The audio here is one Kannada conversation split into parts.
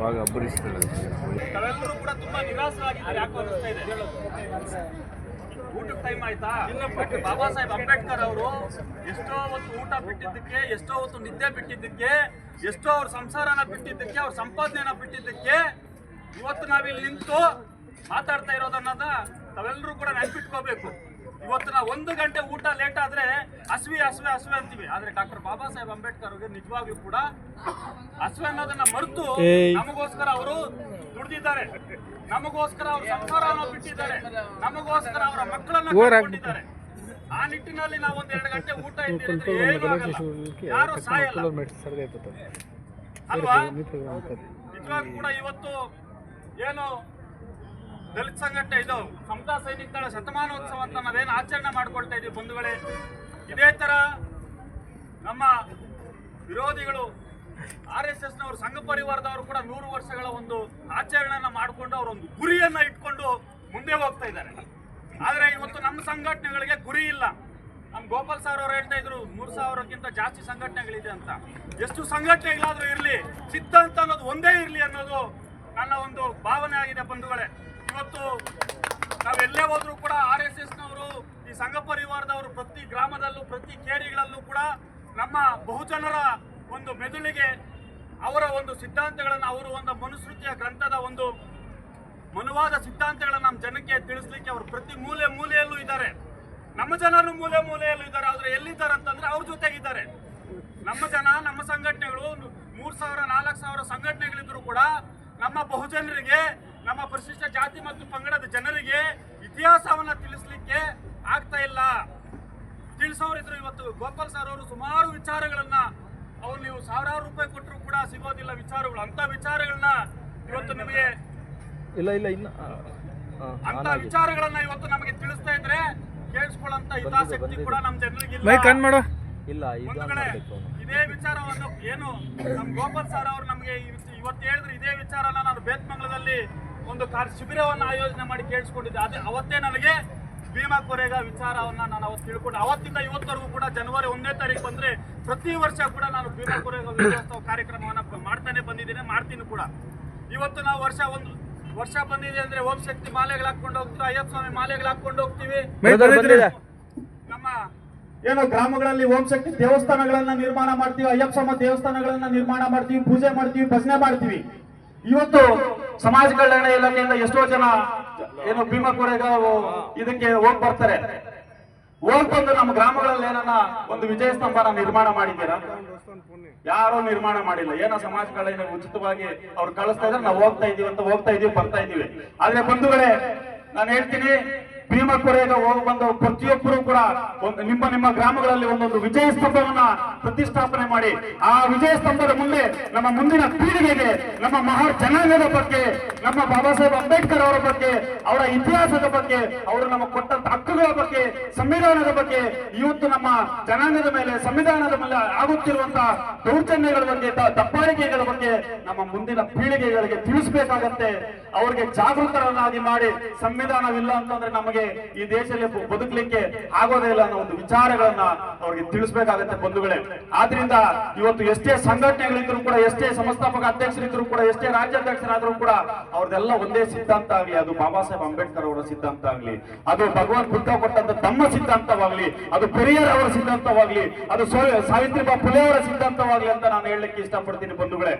ಬಾಗ ಅಬ್ಬರಿಸ್ತಾರೆ ತಾವೆಲ್ಲರೂ ಕೂಡ ತುಂಬಾ ನಿರಾಸರಾಗಿದ್ದಾರೆ ಯಾಕೋ ಅನಿಸ್ತಾ ಇದೆ. ಊಟಕ್ಕೆ ಟೈಮ್ ಆಯ್ತಾ? ಬಾಬಾ ಸಾಹೇಬ್ ಅಂಬೇಡ್ಕರ್ ಅವರು ಎಷ್ಟೋ ಹೊತ್ತು ಊಟ ಬಿಟ್ಟಿದ್ದಕ್ಕೆ ಎಷ್ಟೋ ಹೊತ್ತು ನಿದ್ದೆ ಬಿಟ್ಟಿದ್ದಕ್ಕೆ ಎಷ್ಟೋ ಅವ್ರ ಸಂಸಾರನ ಬಿಟ್ಟಿದ್ದಕ್ಕೆ ಅವ್ರ ಸಂಪಾದನೆಯನ್ನ ಬಿಟ್ಟಿದ್ದಕ್ಕೆ ಇವತ್ತು ನಾವಿಲ್ಲಿ ನಿಂತು ಮಾತಾಡ್ತಾ ಇರೋದನ್ನ ತಾವೆಲ್ಲರೂ ಕೂಡ ನೆನ್ಪಿಟ್ಕೋಬೇಕು. ಇವತ್ತು ನಾವು ಒಂದು ಗಂಟೆ ಊಟ ಲೇಟ್ ಆದ್ರೆ ಹಸ್ವಿ ಹಸ್ವೆ ಹಸ್ವೆ ಅಂತೀವಿ. ಆದ್ರೆ ಡಾಕ್ಟರ್ ಬಾಬಾ ಸಾಹೇಬ್ ಅಂಬೇಡ್ಕರ್ ಅವ್ರಿಗೆ ನಿಜವಾಗ್ಲೂ ಕೂಡ ಹಸ್ವೆ ಅನ್ನೋದನ್ನ ಮರೆತು ನಮಗೋಸ್ಕರ ಅವರು ದುಡ್ದಿದ್ದಾರೆ. ನಮಗೋಸ್ಕರ ಅವರು ಸಂಸಾರವನ್ನು ಬಿಟ್ಟಿದ್ದಾರೆ. ನಮಗೋಸ್ಕರ ಅವರ ಮಕ್ಕಳನ್ನ ಕೊಟ್ಟಿದ್ದಾರೆ ಆ ನಿಟ್ಟಿನಲ್ಲಿ ನಾವು ಒಂದ್ ಎರಡು ಗಂಟೆ ಊಟ. ಯಾರು ಸಾಯಲ್ಲ. ಅಲ್ವಾ? ನಿಜವಾಗ್ಲೂ ಕೂಡ ಇವತ್ತು ಏನು ದಲಿತ ಸಂಘಟನೆ, ಇದು ಸಮತಾ ಸೈನಿಕ ದಳ ಶತಮಾನೋತ್ಸವ ಅಂತ ನಾವೇನು ಆಚರಣೆ ಮಾಡ್ಕೊಳ್ತಾ ಇದೀವಿ ಬಂಧುಗಳೇ. ಇದೇ ತರ ನಮ್ಮ ವಿರೋಧಿಗಳು ಆರ್ ಎಸ್ ಎಸ್ ನವರು ಸಂಘ ಪರಿವಾರದವರು ಕೂಡ ನೂರು ವರ್ಷಗಳ ಒಂದು ಆಚರಣೆಯನ್ನ ಮಾಡಿಕೊಂಡು ಅವರೊಂದು ಗುರಿಯನ್ನ ಇಟ್ಕೊಂಡು ಮುಂದೆ ಹೋಗ್ತಾ ಇದ್ದಾರೆ. ಆದ್ರೆ ಇವತ್ತು ನಮ್ಮ ಸಂಘಟನೆಗಳಿಗೆ ಗುರಿ ಇಲ್ಲ. ನಮ್ ಗೋಪಾಲ್ ಸರ್ ಅವರು ಹೇಳ್ತಾ ಇದ್ರು, ಮೂರು ಸಾವಿರಕ್ಕಿಂತ ಜಾಸ್ತಿ ಸಂಘಟನೆಗಳಿದೆ ಅಂತ. ಎಷ್ಟು ಸಂಘಟನೆಗಳಾದ್ರೂ ಇರ್ಲಿ ಸಿದ್ಧಾಂತ ಅನ್ನೋದು ಒಂದೇ ಇರ್ಲಿ ಅನ್ನೋದು ನನ್ನ ಒಂದು ಭಾವನೆ ಆಗಿದೆ ಬಂಧುಗಳೇ. ಇವತ್ತು ನಾವೆಲ್ಲೇ ಹೋದ್ರೂ ಕೂಡ ಆರ್ ಎಸ್ ಎಸ್ನವರು, ಈ ಸಂಘ ಪರಿವಾರದವರು ಪ್ರತಿ ಗ್ರಾಮದಲ್ಲೂ, ಪ್ರತಿ ಕೇರಿಗಳಲ್ಲೂ ಕೂಡ ನಮ್ಮ ಬಹುಜನರ ಒಂದು ಮೆದುಳಿಗೆ ಅವರ ಒಂದು ಸಿದ್ಧಾಂತಗಳನ್ನು, ಅವರು ಒಂದು ಮನುಸ್ಮೃತಿಯ ಗ್ರಂಥದ ಒಂದು ಮನುವಾದ ಸಿದ್ಧಾಂತಗಳನ್ನು ನಮ್ಮ ಜನಕ್ಕೆ ತಿಳಿಸ್ಲಿಕ್ಕೆ ಅವರು ಪ್ರತಿ ಮೂಲೆ ಮೂಲೆಯಲ್ಲೂ ಇದ್ದಾರೆ. ನಮ್ಮ ಜನರು ಮೂಲೆ ಮೂಲೆಯಲ್ಲೂ ಇದ್ದಾರೆ, ಆದರೆ ಎಲ್ಲಿದ್ದಾರೆ ಅಂತಂದ್ರೆ ಅವ್ರ ಜೊತೆಗಿದ್ದಾರೆ. ನಮ್ಮ ಜನ, ನಮ್ಮ ಸಂಘಟನೆಗಳು ಮೂರು ಸಾವಿರ, ನಾಲ್ಕು ಸಾವಿರ ಸಂಘಟನೆಗಳಿದ್ರು ಕೂಡ ನಮ್ಮ ಬಹುಜನರಿಗೆ ನಮ್ಮ ಪರಿಶಿಷ್ಟ ಜಾತಿ ಮತ್ತು ಪಂಗಡದ ಜನರಿಗೆ ಇತಿಹಾಸವನ್ನ ತಿಳಿಸ್ಲಿಕ್ಕೆ ಆಗ್ತಾ ಇಲ್ಲ. ತಿಳಿಸೋರಿದ್ರು ಇವತ್ತು ಗೋಪಾಲ್ ಸರ್ ಅವರು ಸುಮಾರು ವಿಚಾರಗಳನ್ನ ಅವ್ರು ನೀವು ಸಾವಿರಾರು ರೂಪಾಯಿ ಕೊಟ್ಟರು ಕೂಡ ಸಿಗೋದಿಲ್ಲ ವಿಚಾರಗಳು. ಅಂತ ವಿಚಾರಗಳನ್ನ ಇವತ್ತು ನಿಮಗೆ ಇಲ್ಲ ಇಲ್ಲ ಇನ್ನ ಅಂತ ವಿಚಾರಗಳನ್ನ ಇವತ್ತು ನಮಗೆ ತಿಳಿಸ್ತಾ ಇದ್ರೆ ಕೇಳಿಸ್ಕೊಳ್ಳಂತ ಹಿತಾಸಕ್ತಿ ಕೂಡ ನಮ್ಮ ಜನರಿಗೆ ಮೈಕ್ ಆನ್ ಮಾಡು. ಇಲ್ಲ ಇದು ಒಂದು ಕಡೆ. ಇದೇ ವಿಚಾರವನ್ನು ಏನು ನಮ್ ಗೋಪಾಲ್ ಸರ್ ಅವರು ನಮಗೆ ಇವತ್ತು ಹೇಳಿದ್ರೆ ಇದೇ ವಿಚಾರನ ನಾನು ಬೇತ್ಮಂಗಲದಲ್ಲಿ ಒಂದು ಕಾರ್ಯ ಶಿಬಿರವನ್ನು ಆಯೋಜನೆ ಮಾಡಿ ಕೇಳಿಸ್ಕೊಂಡಿದ್ದೆ. ಅದೇ ಅವತ್ತೇ ನನಗೆ ಭೀಮಾ ಕೊರೆಗ ವಿಚಾರವನ್ನ ನಾನು ಅವತ್ತು ತಿಳ್ಕೊಂಡು. ಅವತ್ತಿಂದ ಇವತ್ತರೆಗೂ ಕೂಡ ಜನವರಿ ಒಂದನೇ ತಾರೀಕು ಬಂದ್ರೆ ಪ್ರತಿ ವರ್ಷ ಕೂಡ ನಾನು ಭೀಮಾ ಕೊರೆಗ ವಿಜಯೋತ್ಸವ ಕಾರ್ಯಕ್ರಮವನ್ನ ಮಾಡ್ತಾನೆ ಬಂದಿದ್ದೀನಿ ಮಾಡ್ತೀನಿ ಕೂಡ. ಇವತ್ತು ನಾವು ವರ್ಷ ಒಂದು ವರ್ಷ ಬಂದಿದೆ ಅಂದ್ರೆ ಓಂ ಶಕ್ತಿ ಮಾಲೆಗಳು ಹಾಕೊಂಡು ಹೋಗ್ತೀವಿ ಅಯ್ಯಪ್ಪ ಸ್ವಾಮಿ ಮಾಲೆಗಳು ಹಾಕೊಂಡು ಹೋಗ್ತೀವಿ. ನಮ್ಮ ಏನು ಗ್ರಾಮಗಳಲ್ಲಿ ಓಂ ಶಕ್ತಿ ದೇವಸ್ಥಾನಗಳನ್ನ ನಿರ್ಮಾಣ ಮಾಡ್ತೀವಿ ಅಯ್ಯಪ್ಪ ಸ್ವಾಮಿ ದೇವಸ್ಥಾನಗಳನ್ನ ನಿರ್ಮಾಣ ಮಾಡ್ತೀವಿ ಪೂಜೆ ಮಾಡ್ತೀವಿ ಭಜನೆ ಮಾಡ್ತೀವಿ. ಇವತ್ತು ಸಮಾಜ ಕಲ್ಯಾಣ ಇಲಾಖೆಯಿಂದ ಎಷ್ಟೋ ಜನ ಏನು ಭೀಮಾ ಕೊರೆಗ ಇದಕ್ಕೆ ಹೋಗ್ ಬರ್ತಾರೆ. ಹೋಗ್ ಬಂದು ನಮ್ಮ ಗ್ರಾಮಗಳಲ್ಲಿ ಏನನ್ನ ಒಂದು ವಿಜಯ ಸ್ತಂಭನ ನಿರ್ಮಾಣ ಮಾಡಿದ್ದೀರಾ? ಯಾರು ನಿರ್ಮಾಣ ಮಾಡಿಲ್ಲ. ಏನೋ ಸಮಾಜ ಕಲ್ಯಾಣ ಉಚಿತವಾಗಿ ಅವ್ರು ಕಳಿಸ್ತಾ ಇದ್ರೆ ನಾವು ಹೋಗ್ತಾ ಇದೀವಿ ಅಂತ ಹೋಗ್ತಾ ಇದೀವಿ, ಬರ್ತಾ ಇದೀವಿ. ಆದ್ರೆ ಬಂಧುಗಳೇ, ನಾನು ಹೇಳ್ತೀನಿ ಭೀಮ ಕೊರೆಗ ಹೋಗಿ ಬಂದ ಪ್ರತಿಯೊಬ್ಬರು ಕೂಡ ನಿಮ್ಮ ನಿಮ್ಮ ಗ್ರಾಮಗಳಲ್ಲಿ ಒಂದೊಂದು ವಿಜಯ ಸ್ತಂಭವನ್ನ ಪ್ರತಿಷ್ಠಾಪನೆ ಮಾಡಿ. ಆ ವಿಜಯ ಸ್ತಂಭದ ಮುಂದೆ ನಮ್ಮ ಮುಂದಿನ ಪೀಳಿಗೆಗೆ, ನಮ್ಮ ಮಹಾ ಜನಾಂಗದ ಬಗ್ಗೆ ನಮ್ಮ ಬಾಬಾ ಸಾಹೇಬ್ ಅಂಬೇಡ್ಕರ್ ಅವರ ಬಗ್ಗೆ, ಅವರ ಇತಿಹಾಸದ ಬಗ್ಗೆ, ಅವರು ನಮಗೆ ಕೊಟ್ಟಂತ ಹಕ್ಕುಗಳ ಬಗ್ಗೆ, ಸಂವಿಧಾನದ ಬಗ್ಗೆ, ಇವತ್ತು ನಮ್ಮ ಜನಾಂಗದ ಮೇಲೆ, ಸಂವಿಧಾನದ ಮೇಲೆ ಆಗುತ್ತಿರುವಂತಹ ದೌರ್ಜನ್ಯಗಳ ಬಗ್ಗೆ ದಪ್ಪಾಳಿಕೆಗಳ ಬಗ್ಗೆ ನಮ್ಮ ಮುಂದಿನ ಪೀಳಿಗೆಗಳಿಗೆ ತಿಳಿಸಬೇಕಾಗತ್ತೆ. ಅವ್ರಿಗೆ ಜಾಗೃತರನ್ನಾಗಿ ಮಾಡಿ ಸಂವಿಧಾನವಿಲ್ಲ ಅಂತಂದ್ರೆ ನಮಗೆ ಈ ದೇಶದಲ್ಲಿ ಬದುಕಲಿಕ್ಕೆ ಆಗೋದೇ ಇಲ್ಲ ಅನ್ನೋ ಒಂದು ವಿಚಾರಗಳನ್ನ ಅವ್ರಿಗೆ ತಿಳಿಸಬೇಕಾಗತ್ತೆ ಬಂಧುಗಳೇ. ಆದ್ರಿಂದ ಇವತ್ತು ಎಷ್ಟೇ ಸಂಘಟನೆಗಳಿದ್ರು ಕೂಡ ಎಷ್ಟೇ ಸಂಸ್ಥಾಪಕ ಅಧ್ಯಕ್ಷರಿದ್ರು ಕೂಡ ಎಷ್ಟೇ ರಾಜ್ಯಾಧ್ಯಕ್ಷರಾದ್ರೂ ಕೂಡ ಅವ್ರದೆಲ್ಲ ಒಂದೇ ಸಿದ್ಧಾಂತ ಆಗ್ಲಿ, ಅದು ಬಾಬಾ ಸಾಹೇಬ್ ಅಂಬೇಡ್ಕರ್ ಅವರ ಸಿದ್ಧಾಂತ ಆಗ್ಲಿ, ಅದು ಭಗವಾನ್ ಬುದ್ಧ ಕೊಟ್ಟಂತ ತಮ್ಮ ಸಿದ್ಧಾಂತವಾಗ್ಲಿ, ಅದು ಪೆರಿಯರ್ ಅವರ ಸಿದ್ಧಾಂತವಾಗ್ಲಿ, ಅದು ಸಾವಿತ್ರಿಬಾ ಫುಲೆ ಅವರ ಸಿದ್ಧಾಂತವಾಗ್ಲಿ ಅಂತ ನಾನು ಹೇಳಲಿಕ್ಕೆ ಇಷ್ಟಪಡ್ತೀನಿ ಬಂಧುಗಳೇ.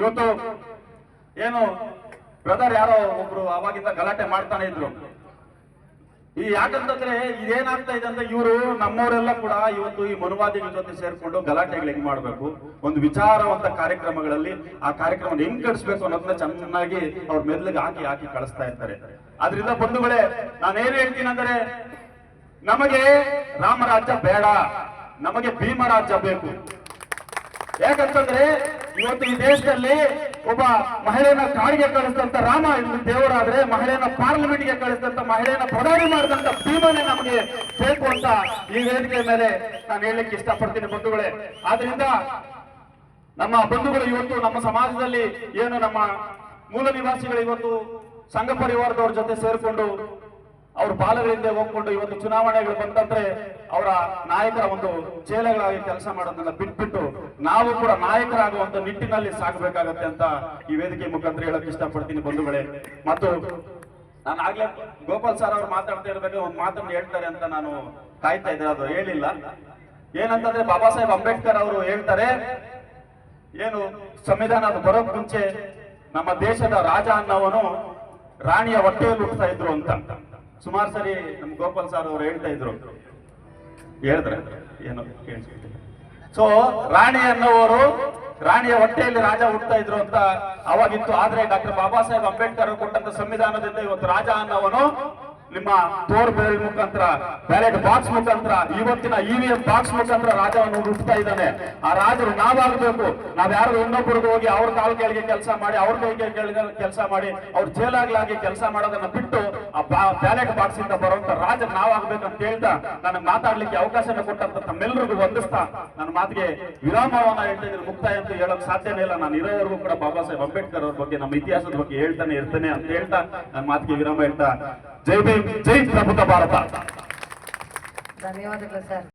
ಇವತ್ತು, ಏನು ಬ್ರದರ್ ಯಾರೋ ಒಬ್ರು ಅವಾಗಿಂದ ಗಲಾಟೆ ಮಾಡ್ತಾನೆ ಇದ್ರು. ಈ ಯಾಕಂತಂದ್ರೆ ಇದೇನಾಗ್ತಾ ಇದೆ ಅಂದ್ರೆ ಇವರು ನಮ್ಮವರೆಲ್ಲ ಕೂಡ ಇವತ್ತು ಈ ಮನುವಾದಿಗಳ ಜೊತೆ ಸೇರ್ಕೊಂಡು ಗಲಾಟೆಗಳು ಹೆಂಗ್ ಮಾಡ್ಬೇಕು? ಒಂದು ವಿಚಾರವಂತ ಕಾರ್ಯಕ್ರಮಗಳಲ್ಲಿ ಆ ಕಾರ್ಯಕ್ರಮ ಹೆಂಗ್ ಕಳಿಸ್ಬೇಕು ಅನ್ನೋದನ್ನ ಚೆನ್ನಾಗಿ ಅವ್ರ ಮೆದ್ಲಿಗೆ ಹಾಕಿ ಹಾಕಿ ಕಳಿಸ್ತಾ ಇರ್ತಾರೆ. ಅದ್ರಿಂದ ಬಂಧುಗಳೇ ನಾನೇನ್ ಹೇಳ್ತೀನಿ ಅಂದ್ರೆ, ನಮಗೆ ರಾಮರಾಜ್ಯ ಬೇಡ. ನಮಗೆ ಭೀಮರಾಜ್ಯ ಬೇಕು. ಯಾಕಂತಂದ್ರೆ ಇವತ್ತು ಈ ದೇಶದಲ್ಲಿ ಒಬ್ಬ ಮಹಿಳೆಯನ್ನ ಕಾಡಿಗೆ ಕಳಿಸಿದಂತ ರಾಮ ಇದು ದೇವರಾದ್ರೆ, ಮಹಿಳೆಯನ್ನ ಪಾರ್ಲಿಮೆಂಟ್ಗೆ ಕಳಿಸಿದಂತ ಮಹಿಳೆಯನ್ನ ಪ್ರಧಾನಿ ಮಾಡಿದಂತ ಭೀಮನೆ ನಮಗೆ ಬೇಕು ಅಂತ ಈ ವೇದಿಕೆ ಮೇಲೆ ನಾನು ಹೇಳಲಿಕ್ಕೆ ಇಷ್ಟಪಡ್ತೀನಿ ಬಂಧುಗಳೇ. ಆದ್ರಿಂದ ನಮ್ಮ ಬಂಧುಗಳು ಇವತ್ತು ನಮ್ಮ ಸಮಾಜದಲ್ಲಿ ಏನು ನಮ್ಮ ಮೂಲ ನಿವಾಸಿಗಳು ಇವತ್ತು ಸಂಘ ಪರಿವಾರದವ್ರ ಜೊತೆ ಸೇರ್ಕೊಂಡು ಅವ್ರ ಬಾಲಗಳಿಂದ ಹೋಗ್ಕೊಂಡು ಇವತ್ತು ಚುನಾವಣೆಗಳು ಬಂತಂದ್ರೆ ಅವರ ನಾಯಕರ ಒಂದು ಚೇಲೆಗಳಾಗಿ ಕೆಲಸ ಮಾಡೋದನ್ನ ಬಿಟ್ಬಿಟ್ಟು ನಾವು ಕೂಡ ನಾಯಕರಾಗುವಂತ ನಿಟ್ಟಿನಲ್ಲಿ ಸಾಗಬೇಕಾಗತ್ತೆ ಅಂತ ಈ ವೇದಿಕೆ ಮುಖಾಂತರ ಹೇಳಕ್ ಇಷ್ಟಪಡ್ತೀನಿ ಬಂಧುಗಳೇ. ಮತ್ತು ನಾನು ಆಗ್ಲೇ ಗೋಪಾಲ್ ಸರ್ ಅವ್ರು ಮಾತಾಡ್ತಾ ಇರ್ಬೇಕು ಒಂದು ಮಾತನ್ನು ಹೇಳ್ತಾರೆ ಅಂತ ನಾನು ಕಾಯ್ತಾ ಇದ್ದೆ ಅದು ಹೇಳಿಲ್ಲ. ಏನಂತಂದ್ರೆ ಬಾಬಾ ಸಾಹೇಬ್ ಅಂಬೇಡ್ಕರ್ ಅವರು ಹೇಳ್ತಾರೆ, ಏನು ಸಂವಿಧಾನ ಅದು ಬರೋಕ್ ಮುಂಚೆ ನಮ್ಮ ದೇಶದ ರಾಜ ಅನ್ನೋವನು ರಾಣಿಯ ಹೊಟ್ಟೆಯಲ್ಲಿ ಹುಟ್ಟುತ್ತಾ ಇದ್ರು ಅಂತ. ಸುಮಾರು ಸರಿ ನಮ್ ಗೋಪಾಲ್ ಸರ್ ಅವರು ಹೇಳ್ತಾ ಇದ್ರು. ಹೇಳಿದ್ರೆ? ಏನು ಸೊ ರಾಣಿ ಅನ್ನೋವರು ರಾಣಿಯ ಹೊಟ್ಟೆಯಲ್ಲಿ ರಾಜ ಹುಟ್ಟುತ್ತಾ ಇದ್ರು ಅಂತ ಅವಾಗಿತ್ತು. ಆದ್ರೆ ಡಾಕ್ಟರ್ ಬಾಬಾ ಸಾಹೇಬ್ ಅಂಬೇಡ್ಕರ್ ಕೊಟ್ಟಂತ ಸಂವಿಧಾನದಿಂದ ಇವತ್ತು ರಾಜ ಅನ್ನೋವನು ನಿಮ್ಮ ತೋರ್ ಬೇಲ್ ಮುಖಾಂತರ ಬ್ಯಾಲೆಟ್ ಬಾಕ್ಸ್ ಮುಖಾಂತರ, ಇವತ್ತಿನ ಇವಿಎಂ ಬಾಕ್ಸ್ ಮುಖಾಂತರ ರಾಜವನ್ನು ಹುಡುಕ್ತಾ ಇದ್ದಾನೆ. ಆ ರಾಜರು ನಾವಾಗಬೇಕು. ನಾವ್ ಯಾರು ಇನ್ನೊಬ್ಬರಿಗೆ ಹೋಗಿ ಅವ್ರ ಕಾಲ್ ಕೆಳಗೆ ಕೆಲಸ ಮಾಡಿ, ಅವ್ರ ಕೈಗೆ ಕೆಲಸ ಮಾಡಿ, ಅವ್ರ ಜೇಲಾಗ್ಲಾಗಿ ಕೆಲಸ ಮಾಡೋದನ್ನ ಬಿಟ್ಟು ಆ ಬ್ಯಾಲೆಟ್ ಬಾಕ್ಸ್ ಇಂದ ಬರುವಂತ ರಾಜ ನಾವಾಗ್ಬೇಕಂತ ಹೇಳ್ತಾ ನನಗೆ ಮಾತಾಡ್ಲಿಕ್ಕೆ ಅವಕಾಶನ ಕೊಟ್ಟಂತ ತಮ್ಮೆಲ್ಲರಿಗೂ ವಂದಿಸ್ತಾ ನನ್ನ ಮಾತಿಗೆ ವಿರಾಮವನ್ನ ಹೇಳ್ತಾ ಇದ್ರೆ ಮುಕ್ತಾಯ ಅಂತ ಹೇಳಕ್ ಸಾಧ್ಯನೇ ಇಲ್ಲ. ನಾನು ಇರೋವರೆಗೂ ಕೂಡ ಬಾಬಾ ಸಾಹೇಬ್ ಅಂಬೇಡ್ಕರ್ ಅವ್ರ ಬಗ್ಗೆ, ನಮ್ಮ ಇತಿಹಾಸದ ಬಗ್ಗೆ ಹೇಳ್ತಾನೆ ಇರ್ತೇನೆ ಅಂತ ಹೇಳ್ತಾ ನನ್ನ ಮಾತಿಗೆ ವಿರಾಮ ಹೇಳ್ತಾ జై భీమ్ జై ప్రభుత్వ భారత. ధన్యవాదాలు సార్.